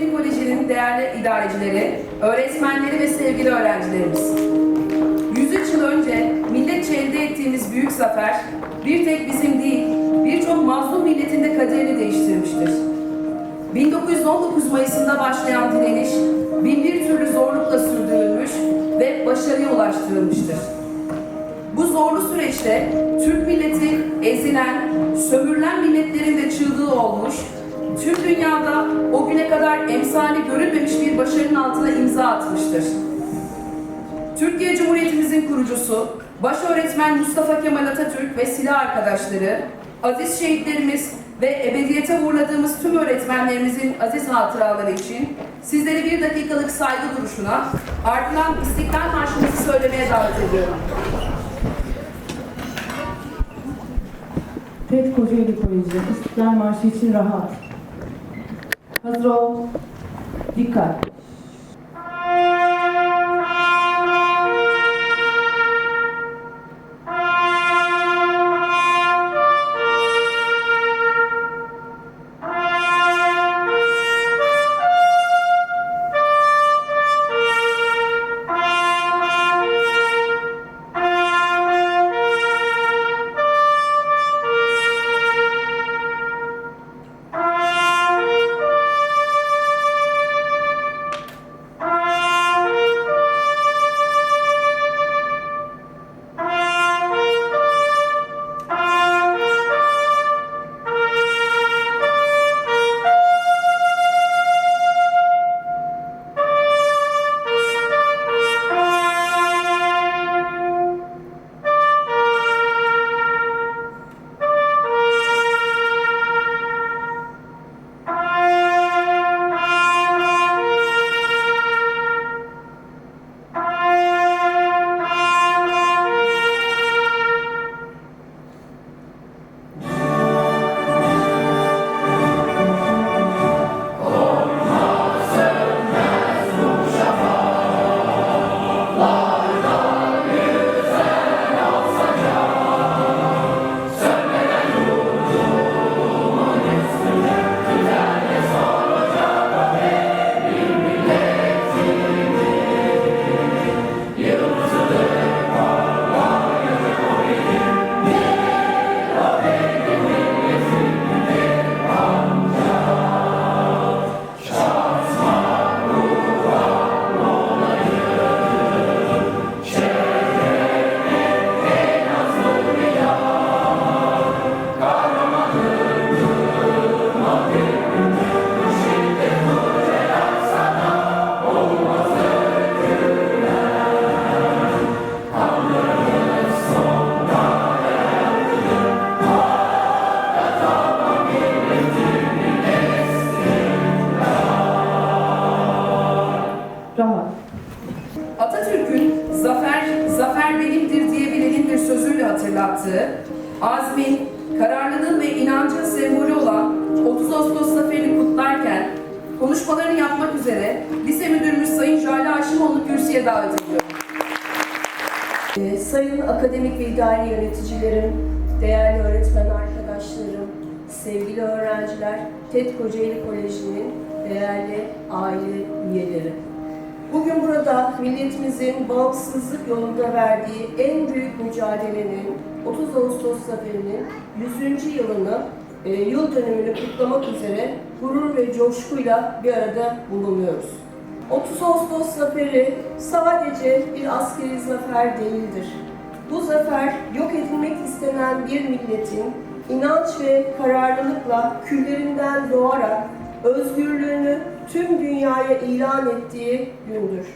Kocaeli Koleji'nin değerli idarecileri, öğretmenleri ve sevgili öğrencilerimiz. 103 yıl önce milletçe elde ettiğimiz büyük zafer, bir tek bizim değil, birçok mazlum milletin de kaderini değiştirmiştir. 1919 Mayıs'ında başlayan direniş, bin bir türlü zorlukla sürdürülmüş ve başarıya ulaştırılmıştır. Bu zorlu süreçte Türk milleti ezilen, sömürülen milletlerin de çığlığı olmuş, tüm dünyada o güne kadar emsali görülmemiş bir başarının altına imza atmıştır. Türkiye Cumhuriyetimizin kurucusu, baş öğretmen Mustafa Kemal Atatürk ve silah arkadaşları, aziz şehitlerimiz ve ebediyete uğurladığımız tüm öğretmenlerimizin aziz hatıraları için sizleri bir dakikalık saygı duruşuna, ardından İstiklal Marşımızı söylemeye davet ediyorum. TED Kocaeli Koleji İstiklal Marşı için rahat. Hazır ol. Dikkat. Kararlılığın ve inancın sembolü olan 30 Ağustos zaferini kutlarken konuşmalarını yapmak üzere Lise Müdürümüz Sayın Jale Haşimoğlu kürsüye davet ediyorum. Ee, Sayın akademik ve idari yöneticilerim, değerli öğretmen arkadaşlarım, sevgili öğrenciler, TED Kocaeli Koleji'nin değerli aile üyeleri. Bugün burada milletimizin bağımsızlık yolunda verdiği en büyük mücadelenin 30 Ağustos Zaferi'nin 100. yılını, e, yıl dönümünü kutlamak üzere gurur ve coşkuyla bir arada bulunuyoruz. 30 Ağustos zaferi sadece bir askeri zafer değildir. Bu zafer yok edilmek istenen bir milletin inanç ve kararlılıkla küllerinden doğarak özgürlüğünü tüm dünyaya ilan ettiği gündür.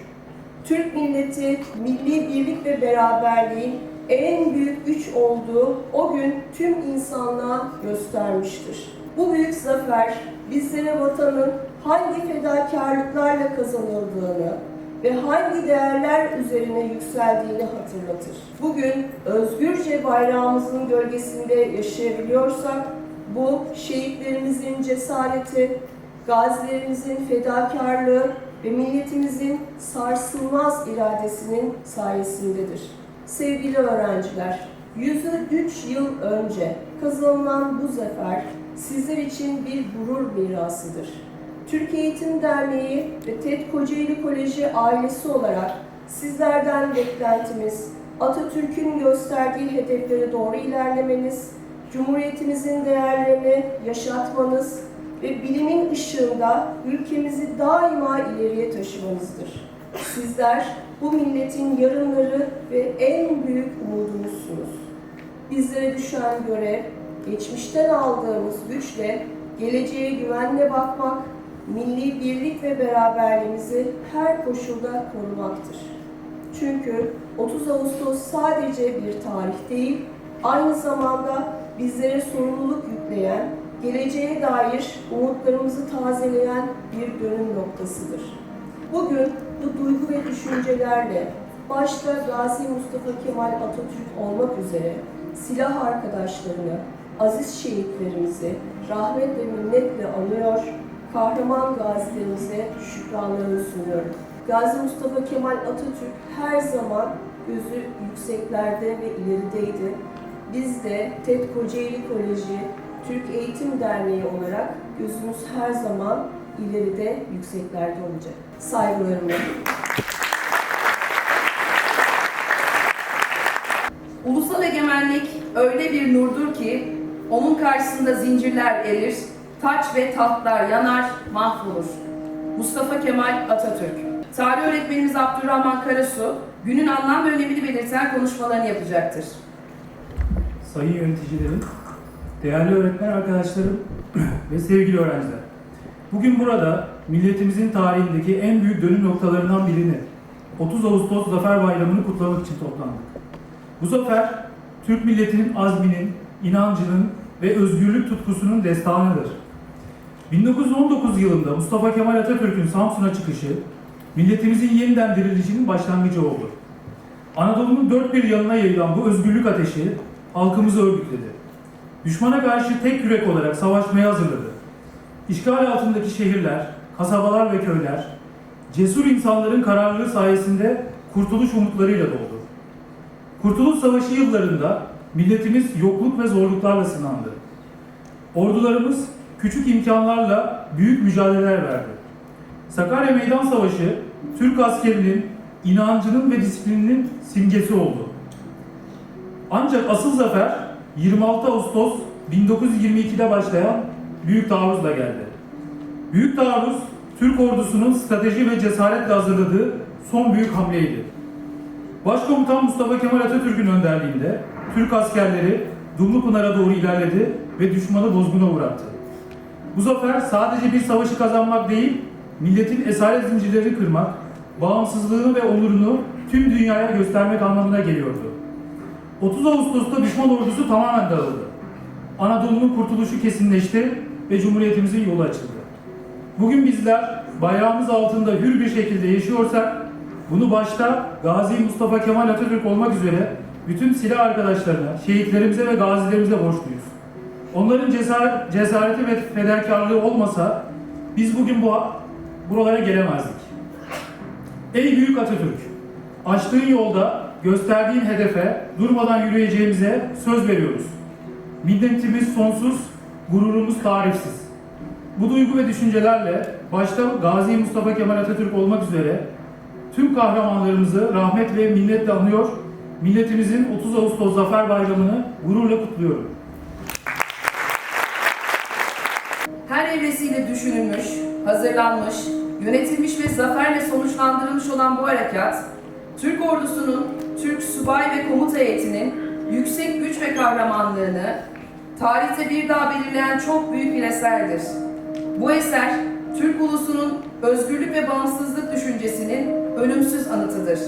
Türk milleti milli birlik ve beraberliğin en büyük güç olduğu o gün tüm insanlığa göstermiştir. Bu büyük zafer bizlere vatanın hangi fedakarlıklarla kazanıldığını ve hangi değerler üzerine yükseldiğini hatırlatır. Bugün özgürce bayrağımızın gölgesinde yaşayabiliyorsak bu şehitlerimizin cesareti, gazilerimizin fedakarlığı ve milletimizin sarsılmaz iradesinin sayesindedir. Sevgili öğrenciler, 103 yıl önce kazanılan bu zafer sizler için bir gurur mirasıdır. Türk Eğitim Derneği ve TED Kocaeli Koleji ailesi olarak sizlerden beklentimiz Atatürk'ün gösterdiği hedeflere doğru ilerlemeniz, Cumhuriyetimizin değerlerini yaşatmanız ve bilimin ışığında ülkemizi daima ileriye taşımanızdır. Sizler bu milletin yarınları ve en büyük umudumuzsunuz. Bizlere düşen görev, geçmişten aldığımız güçle geleceğe güvenle bakmak, milli birlik ve beraberliğimizi her koşulda korumaktır. Çünkü 30 Ağustos sadece bir tarih değil, aynı zamanda bizlere sorumluluk yükleyen, geleceğe dair umutlarımızı tazeleyen bir dönüm noktasıdır. Bugün bu duygu ve düşüncelerle başta Gazi Mustafa Kemal Atatürk olmak üzere silah arkadaşlarını, aziz şehitlerimizi rahmet ve minnetle anıyor, kahraman gazilerimize şükranlarını sunuyorum. Gazi Mustafa Kemal Atatürk her zaman gözü yükseklerde ve ilerideydi. Biz de TED Kocaeli Koleji Türk Eğitim Derneği olarak gözümüz her zaman ileride yükseklerde olacak. Saygılarımla. Ulusal egemenlik öyle bir nurdur ki onun karşısında zincirler erir, taç ve tahtlar yanar, mahvolur. Mustafa Kemal Atatürk. Tarih öğretmenimiz Abdurrahman Karasu günün anlam ve önemini belirten konuşmalarını yapacaktır. sayın yöneticilerim, değerli öğretmen arkadaşlarım ve sevgili öğrenciler. Bugün burada milletimizin tarihindeki en büyük dönüm noktalarından birini 30 Ağustos Zafer Bayramı'nı kutlamak için toplandık. Bu zafer Türk milletinin azminin, inancının ve özgürlük tutkusunun destanıdır. 1919 yılında Mustafa Kemal Atatürk'ün Samsun'a çıkışı milletimizin yeniden dirilişinin başlangıcı oldu. Anadolu'nun dört bir yanına yayılan bu özgürlük ateşi halkımızı örgütledi. Düşmana karşı tek yürek olarak savaşmaya hazırladı. İşgal altındaki şehirler, kasabalar ve köyler, cesur insanların kararlılığı sayesinde kurtuluş umutlarıyla doldu. Kurtuluş Savaşı yıllarında milletimiz yokluk ve zorluklarla sınandı. Ordularımız küçük imkanlarla büyük mücadeleler verdi. Sakarya Meydan Savaşı, Türk askerinin inancının ve disiplininin simgesi oldu. Ancak asıl zafer 26 Ağustos 1922'de başlayan Büyük Taarruz'la geldi. Büyük Taarruz, Türk ordusunun strateji ve cesaretle hazırladığı son büyük hamleydi. Başkomutan Mustafa Kemal Atatürk'ün önderliğinde Türk askerleri Dumlupınar'a doğru ilerledi ve düşmanı bozguna uğrattı. Bu zafer sadece bir savaşı kazanmak değil, milletin esaret zincirlerini kırmak, bağımsızlığını ve onurunu tüm dünyaya göstermek anlamına geliyordu. 30 Ağustos'ta düşman ordusu tamamen dağıldı. Anadolu'nun kurtuluşu kesinleşti ve Cumhuriyetimizin yolu açıldı. Bugün bizler bayrağımız altında hür bir şekilde yaşıyorsak, bunu başta Gazi Mustafa Kemal Atatürk olmak üzere bütün silah arkadaşlarına, şehitlerimize ve gazilerimize borçluyuz. Onların cesaret, cesareti ve fedakarlığı olmasa biz bugün bu buralara gelemezdik. Ey büyük Atatürk, açtığın yolda gösterdiğin hedefe durmadan yürüyeceğimize söz veriyoruz. Minnetimiz sonsuz, gururumuz tarifsiz. Bu duygu ve düşüncelerle başta Gazi Mustafa Kemal Atatürk olmak üzere tüm kahramanlarımızı rahmet ve minnetle anıyor, milletimizin 30 Ağustos Zafer Bayramı'nı gururla kutluyorum. Her evresiyle düşünülmüş, hazırlanmış, yönetilmiş ve zaferle sonuçlandırılmış olan bu harekat, Türk ordusunun, Türk subay ve komuta heyetinin yüksek güç ve kahramanlığını tarihte bir daha belirleyen çok büyük bir eserdir. Bu eser, Türk ulusunun özgürlük ve bağımsızlık düşüncesinin ölümsüz anıtıdır.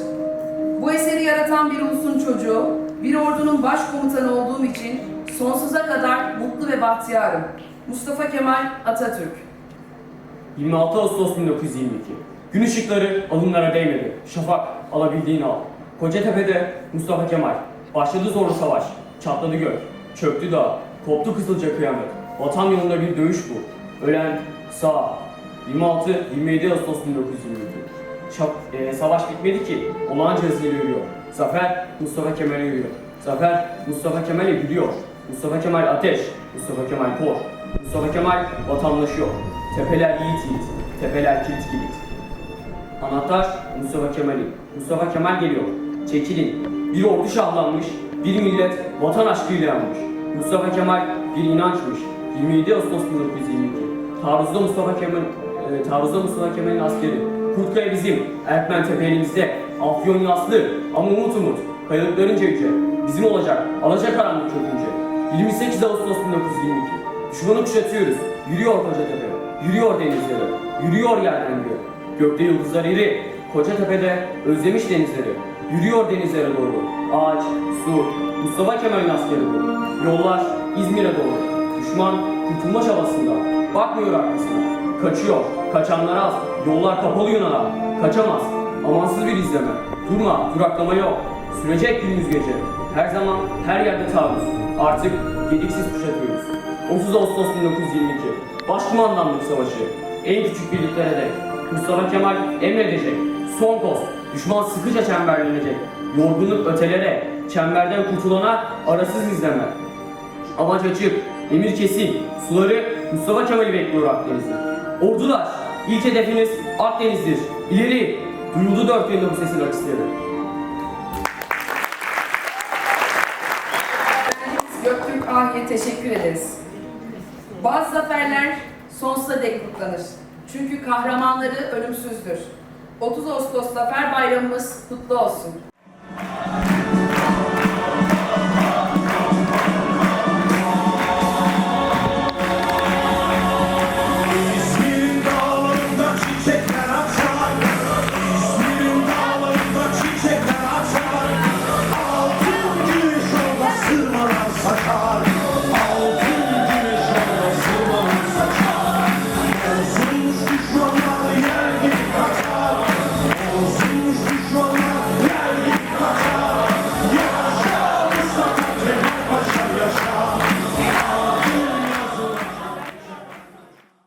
Bu eseri yaratan bir ulusun çocuğu, bir ordunun başkomutanı olduğum için sonsuza kadar mutlu ve bahtiyarım. Mustafa Kemal Atatürk 26 Ağustos 1922. Gün ışıkları alınlara değmedi. Şafak alabildiğini al. Kocatepe'de Mustafa Kemal. Başladı zorlu savaş. Çatladı gök. Çöktü dağ. Koptu kızılca kıyamet. Vatan yolunda bir dövüş bu. Ölen sağ. 26-27 Ağustos 1922. Şaf- e, savaş bitmedi ki. Olağanca hızıyla yürüyor. Zafer Mustafa Kemal'e yürüyor. Zafer Mustafa Kemal'e gidiyor. Mustafa Kemal ateş. Mustafa Kemal kor. Mustafa Kemal vatandaşıyor. Tepeler yiğit yiğit, tepeler kilit kilit. Anahtar Mustafa Kemal'in. Mustafa Kemal geliyor. Çekilin. Bir ordu şahlanmış, bir millet vatan aşkıyla yanmış. Mustafa Kemal bir inançmış. 27 Ağustos 1922. Taarruzda Mustafa Kemal, e, taarruzda Mustafa Kemal'in askeri. Kurtkaya bizim, Erkmen Tepe elimizde. Afyon yaslı ama umut umut. Kayalıklarınca yüce. Bizim olacak, alacak karanlık çökünce. 28 Ağustos 1922. Düşmanı kuşatıyoruz. Yürüyor Kocatepe. Yürüyor denizleri. Yürüyor yerden göğe. Gökte yıldızlar iri. Kocatepe'de özlemiş denizleri. Yürüyor denizlere doğru. Ağaç, su, Mustafa Kemal'in askeri bu. Yollar İzmir'e doğru. Düşman kurtulma çabasında. Bakmıyor arkasına. Kaçıyor. Kaçanlar az. Yollar kapalı Yunan'a. Kaçamaz. Amansız bir izleme. Durma, duraklama yok. Sürecek gündüz gece. Her zaman, her yerde taarruz. Artık gediksiz kuşatıyoruz. 30 Ağustos 1922. Başkumandanlık Savaşı. En küçük birliklere dek. Mustafa Kemal emredecek. Son koz. Düşman sıkıca çemberlenecek. Yorgunluk ötelere, çemberden kurtulana arasız izleme. Amaç açık, emir kesin. Suları Mustafa Kemal'i bekliyor Akdeniz'de. Ordular, ilk hedefimiz Akdeniz'dir. İleri, duyuldu dört yılda bu sesin. Efendimiz Göktürk Ahi'ye teşekkür ederiz. Bazı zaferler sonsuza dek kutlanır. Çünkü kahramanları ölümsüzdür. 30 Ağustos Zafer Bayramımız kutlu olsun.